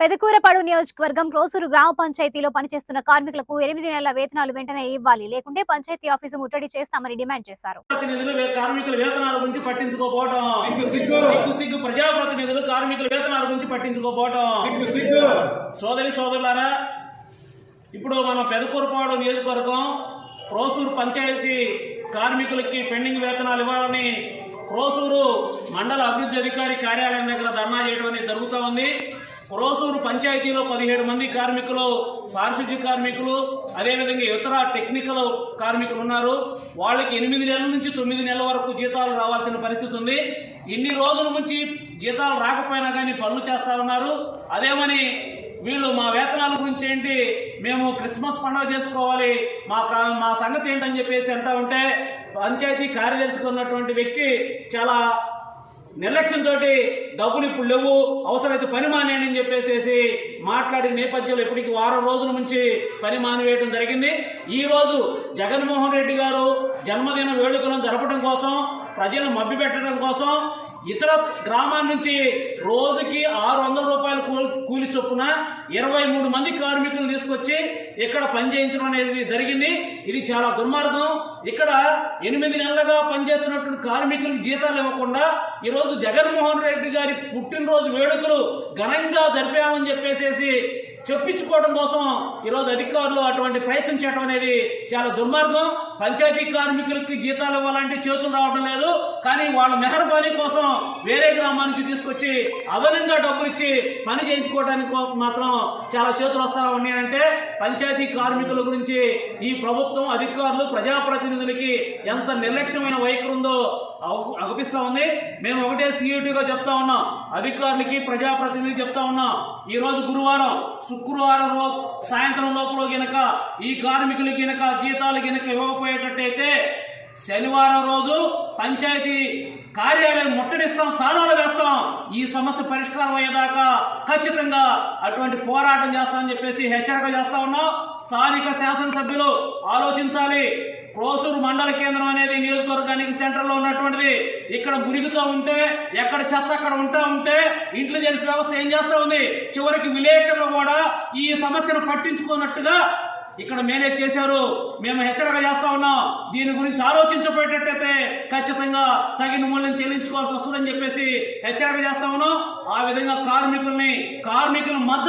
పెదకూరపాడు నియోజకవర్గం క్రోసూరు గ్రామ పంచాయతీలో పనిచేస్తున్న కార్మికులకు ఎనిమిది నెలల వేతనాలు వెంటనే ఇవ్వాలి. లేకుంటే పంచాయతీ ఆఫీసు ముట్టడి చేస్తామని డిమాండ్ చేశారు. ప్రతినిధులు వే- కార్మికుల వేతనాల గురించి పట్టించుకోపోవటం. సిగ్గు సిగ్గు. ప్రజాప్రతినిధులు కార్మికుల వేతనాల గురించి సోదరి సోదరులారా ఇప్పుడు మన పెదకూరపాడు నియోజకవర్గం క్రోసూరు పంచాయతీ కార్మికులకి పెండింగ్ వేతనాలు ఇవ్వాలని క్రోసూరు మండల అభివృద్ధి అధికారి కార్యాలయం దగ్గర ధర్నా చేయడం అనేది జరుగుతూ ఉంది. పురోసూరు పంచాయతీలో పదిహేడు మంది కార్మికులు పారిశుద్ధ్య కార్మికులు అదేవిధంగా ఇతర టెక్నికల్ కార్మికులు ఉన్నారు. వాళ్ళకి ఎనిమిది నెలల నుంచి తొమ్మిది నెలల వరకు జీతాలు రావాల్సిన పరిస్థితి ఉంది. ఇన్ని రోజుల నుంచి జీతాలు రాకపోయినా కానీ పనులు చేస్తా ఉన్నారు. అదేమని వీళ్ళు మా వేతనాల గురించి ఏంటి? మేము క్రిస్మస్ పండుగ చేసుకోవాలి. మా మా సంగతి ఏంటని చెప్పేసి అంటా ఉంటే పంచాయతీ కార్యదర్శిగా ఉన్నటువంటి వ్యక్తి చాలా నిర్లక్ష్యంతో డబ్బులు ఇప్పుడు లేవు అవసరమైతే పని మానేయండి అని చెప్పేసేసి మాట్లాడిన నేపథ్యంలో ఇప్పటికి వారం రోజుల నుంచి పని మానివేయడం జరిగింది. ఈరోజు జగన్మోహన్ రెడ్డి గారు జన్మదిన వేడుకలను జరపడం కోసం ప్రజలను మభ్యపెట్టడం కోసం ఇతర గ్రామాల నుంచి రోజుకి ఆరు వందల రూపాయలు కూలి- కూలి చొప్పున ఇరవై మూడు మంది కార్మికులను తీసుకొచ్చి ఇక్కడ పని చేయించడం అనేది జరిగింది. ఇది చాలా దుర్మార్గం. ఇక్కడ ఎనిమిది నెలలుగా పనిచేస్తున్నటువంటి కార్మికులకు జీతాలు ఇవ్వకుండా ఈరోజు జగన్మోహన్ రెడ్డి గారి పుట్టినరోజు వేడుకలు ఘనంగా జరిపామని చెప్పేసేసి చెప్పించుకోవడం కోసం ఈరోజు అధికారులు అటువంటి ప్రయత్నం చేయడం అనేది చాలా దుర్మార్గం. పంచాయతీ కార్మికులకి జీతాలు ఇవ్వాలంటే చేతులు రావడం లేదు. కానీ వాళ్ళ మెహర్బానీ కోసం వేరే గ్రామానికి నుంచి తీసుకొచ్చి అదనంగా డబ్బులు ఇచ్చి పని చేయించుకోవడానికి మాత్రం చాలా చేతులు వస్తా ఉన్నాయంటే పంచాయతీ కార్మికుల గురించి ఈ ప్రభుత్వం అధికారులు ప్రజాప్రతినిధులకి ఎంత నిర్లక్ష్యమైన వైఖరి ఉందో అగు- అగుపిస్తా ఉంది. మేము ఒకటే సీఈటీగా చెప్తా ఉన్నాం. అధికారులకి ప్రజాప్రతినిధి చెప్తా ఉన్నాం. ఈ రోజు గురువారం శుక్రవారం లో సాయంత్రం లోపల గినక ఈ కార్మికులు గినక జీతాలు గినక పోయేటట్టయితే శనివారం రోజు పంచాయతీ కార్యాలయం ముట్టడిస్తాం తాళాలు వేస్తాం. ఈ సమస్య పరిష్కారం అయ్యేదాకా ఖచ్చితంగా అటువంటి పోరాటం చేస్తామని చెప్పేసి హెచ్చరిక చేస్తా ఉన్నాం. స్థానిక శాసనసభ్యులు ఆలోచించాలి. క్రోసూరు మండల కేంద్రం అనేది నియోజకవర్గానికి సెంటర్లో ఉన్నటువంటిది. ఇక్కడ మురిగితో ఉంటే ఎక్కడ చెత్త అక్కడ ఉంటా ఉంటే ఇంటెలిజెన్స్ వ్యవస్థ ఏం చేస్తా ఉంది? చివరికి విలేకరులు కూడా ఈ సమస్యను పట్టించుకున్నట్టుగా ఇక్కడ మేనేజ్ చేశారు. మేము హెచ్చరిక చేస్తా ఉన్నాం. దీని గురించి ఆలోచించబోయేటట్టయితే ఖచ్చితంగా తగిన మూల్యం చెల్లించుకోవాల్సి వస్తుందని చెప్పేసి హెచ్చరిక చేస్తా ఉన్నాం. ఆ విధంగా కార్మికుల్ని కార్మికుల మద్దతు